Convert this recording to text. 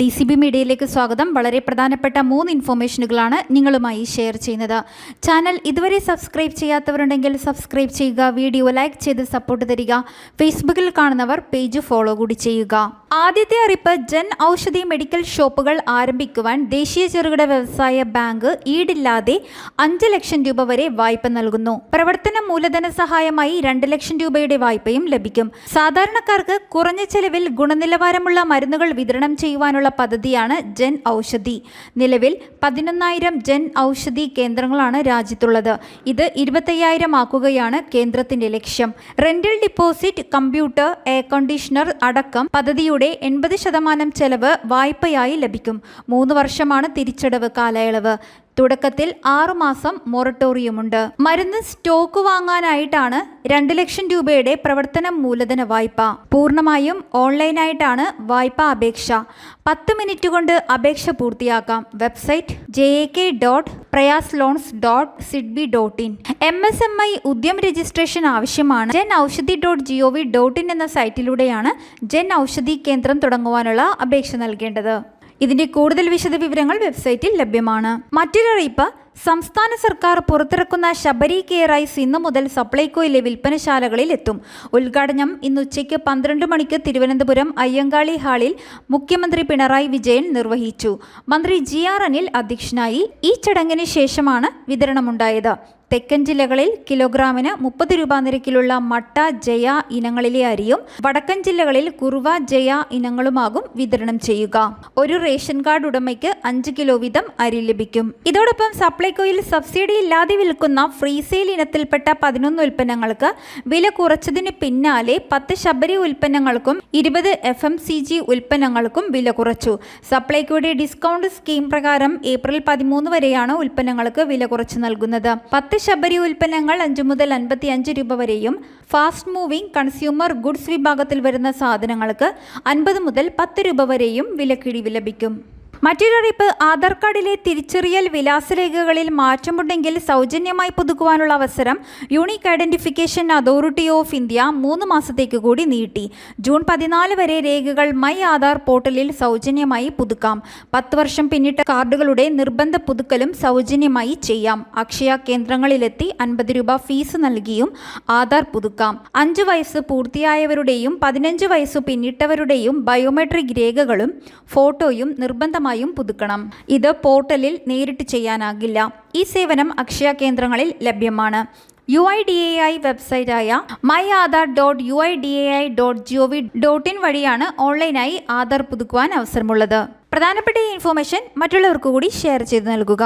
D C B മീഡിയയിലേക്ക് സ്വാഗതം. വളരെ പ്രധാനപ്പെട്ട മൂന്ന് ഇൻഫോർമേഷനുകളാണ് നിങ്ങളുമായി ഷെയർ ചെയ്യുന്നത്. ചാനൽ ഇതുവരെ സബ്സ്ക്രൈബ് ചെയ്യാത്തവരുണ്ടെങ്കിൽ സബ്സ്ക്രൈബ് ചെയ്യുക വീഡിയോ ലൈക്ക് ചെയ്ത് സപ്പോർട്ട് തരിക ഫേസ്ബുക്കിൽ കാണുന്നവർ പേജ് ഫോളോ കൂടി ചെയ്യുക. ആദ്യത്തെ അറിയിപ്പ് ജൻ ഔഷധി മെഡിക്കൽ ഷോപ്പുകൾ ആരംഭിക്കുവാൻ ദേശീയ ചെറുകിട വ്യവസായ ബാങ്ക് ഈടില്ലാതെ അഞ്ച് ലക്ഷം രൂപ വരെ വായ്പ നൽകുന്നു. പ്രവർത്തന മൂലധന സഹായമായി രണ്ട് ലക്ഷം രൂപയുടെ വായ്പയും ലഭിക്കും. സാധാരണക്കാർക്ക് കുറഞ്ഞ ചെലവിൽ ഗുണനിലവാരമുള്ള മരുന്നുകൾ വിതരണം ചെയ്യുവാനുള്ള പദ്ധതിയാണ് ജൻ ഔഷധി. നിലവിൽ പതിനൊന്നായിരം ജൻ ഔഷധി കേന്ദ്രങ്ങളാണ് രാജ്യത്തുള്ളത്. ഇത് ഇരുപത്തയ്യായിരം ആക്കുകയാണ് കേന്ദ്രത്തിന്റെ ലക്ഷ്യം. Rental deposit computer air conditioner അടക്കം പദ്ധതിയുടെ എൺപത് ശതമാനം ചെലവ് വായ്പയായി ലഭിക്കും. മൂന്ന് വർഷമാണ് തിരിച്ചടവ് കാലയളവ്. തുടക്കത്തിൽ ആറുമാസം മൊറട്ടോറിയമുണ്ട് മരുന്ന് സ്റ്റോക്ക് വാങ്ങാനായിട്ടാണ് രണ്ട് ലക്ഷം രൂപയുടെ പ്രവർത്തന മൂലധന വായ്പ. പൂർണമായും ഓൺലൈനായിട്ടാണ് വായ്പ അപേക്ഷ. പത്ത് മിനിറ്റ് കൊണ്ട് അപേക്ഷ പൂർത്തിയാക്കാം. Website J A K dot Prayas loans dot SIDBI dot in M S M I Udyam registration ആവശ്യമാണ്. Jan Aushadhi dot G O V dot in എന്ന സൈറ്റിലൂടെയാണ് ജൻ ഔഷധി കേന്ദ്രം തുടങ്ങുവാനുള്ള അപേക്ഷ നൽകേണ്ടത്. ഇതിന്റെ കൂടുതൽ വിശദവിവരങ്ങൾ വെബ്സൈറ്റിൽ ലഭ്യമാണ്. മറ്റൊരറിയിപ്പ് സംസ്ഥാന സർക്കാർ പുറത്തിറക്കുന്ന ശബരി കെയർ റൈസ് ഇന്നു മുതൽ സപ്ലൈകോയിലെ വിൽപ്പനശാലകളിൽ എത്തും. ഉദ്ഘാടനം ഇന്ന് ഉച്ചയ്ക്ക് പന്ത്രണ്ട് മണിക്ക് തിരുവനന്തപുരം അയ്യങ്കാളി ഹാളിൽ മുഖ്യമന്ത്രി പിണറായി വിജയൻ നിർവഹിച്ചു. മന്ത്രി ജി ആർ അനിൽ അധ്യക്ഷനായി ഈ ചടങ്ങിന് ശേഷമാണ് വിതരണമുണ്ടായത്. തെക്കൻ ജില്ലകളിൽ കിലോഗ്രാമിന് മുപ്പത് രൂപ നിരക്കിലുള്ള മട്ട ജയ ഇനങ്ങളിലെ അരിയും വടക്കൻ ജില്ലകളിൽ കുറുവ ജയ ഇനങ്ങളുമാകും വിതരണം ചെയ്യുക. ഒരു റേഷൻ കാർഡ് ഉടമയ്ക്ക് അഞ്ച് കിലോ വീതം അരി ലഭിക്കും. ഇതോടൊപ്പം സപ്ലൈകോയിൽ സബ്സിഡി ഇല്ലാതെ വിൽക്കുന്ന ഫ്രീ സെയിൽ ഇനത്തിൽപ്പെട്ട പതിനൊന്ന് ഉൽപ്പന്നങ്ങൾക്ക് വില കുറച്ചതിന് പിന്നാലെ പത്ത് ശബരി ഉൽപ്പന്നങ്ങൾക്കും ഇരുപത് എഫ് എം സി ജി ഉൽപ്പന്നങ്ങൾക്കും വില കുറച്ചു. സപ്ലൈകോയുടെ ഡിസ്കൗണ്ട് സ്കീം പ്രകാരം ഏപ്രിൽ പതിമൂന്ന് വരെയാണ് ഉൽപ്പന്നങ്ങൾക്ക് വില കുറച്ച് നൽകുന്നത്. പത്ത് ശബരി ഉൽപ്പന്നങ്ങൾ അഞ്ചു മുതൽ അൻപത്തി അഞ്ച് രൂപ വരെയും ഫാസ്റ്റ് മൂവിംഗ് കൺസ്യൂമർ ഗുഡ്സ് വിഭാഗത്തിൽ വരുന്ന സാധനങ്ങൾക്ക് അൻപത് മുതൽ പത്ത് രൂപ വരെയും വിലക്കിഴിവ് ലഭിക്കും. മറ്റൊരറിയിപ്പ് ആധാർ കാർഡിലെ തിരിച്ചറിയൽ വിലാസരേഖകളിൽ മാറ്റമുണ്ടെങ്കിൽ സൗജന്യമായി പുതുക്കുവാനുള്ള അവസരം unique identification authority of India മൂന്ന് മാസത്തേക്ക് കൂടി നീട്ടി. ജൂൺ പതിനാല് വരെ രേഖകൾ മൈ ആധാർ പോർട്ടലിൽ സൗജന്യമായി പുതുക്കാം. പത്ത് വർഷം പിന്നിട്ട കാർഡുകളുടെ നിർബന്ധ പുതുക്കലും സൗജന്യമായി ചെയ്യാം. അക്ഷയ കേന്ദ്രങ്ങളിലെത്തി അൻപത് രൂപ ഫീസ് നൽകിയും ആധാർ പുതുക്കാം. അഞ്ച് വയസ്സ് പൂർത്തിയായവരുടെയും പതിനഞ്ച് വയസ്സ് പിന്നിട്ടവരുടെയും ബയോമെട്രിക് രേഖകളും ഫോട്ടോയും നിർബന്ധമായും പുതുക്കണം. ഇത് പോർട്ടലിൽ നേരിട്ട് ചെയ്യാനാകില്ല. ഈ സേവനം അക്ഷയ കേന്ദ്രങ്ങളിൽ ലഭ്യമാണ്. U I D A I വെബ്സൈറ്റായ my Aadhaar dot U I D A I dot G O V dot in വഴിയാണ് ഓൺലൈനായി ആധാർ പുതുക്കുവാൻ അവസരമുള്ളത്. പ്രധാനപ്പെട്ട ഈ ഇൻഫോർമേഷൻ മറ്റുള്ളവർക്ക് കൂടി ഷെയർ ചെയ്ത് നൽകുക.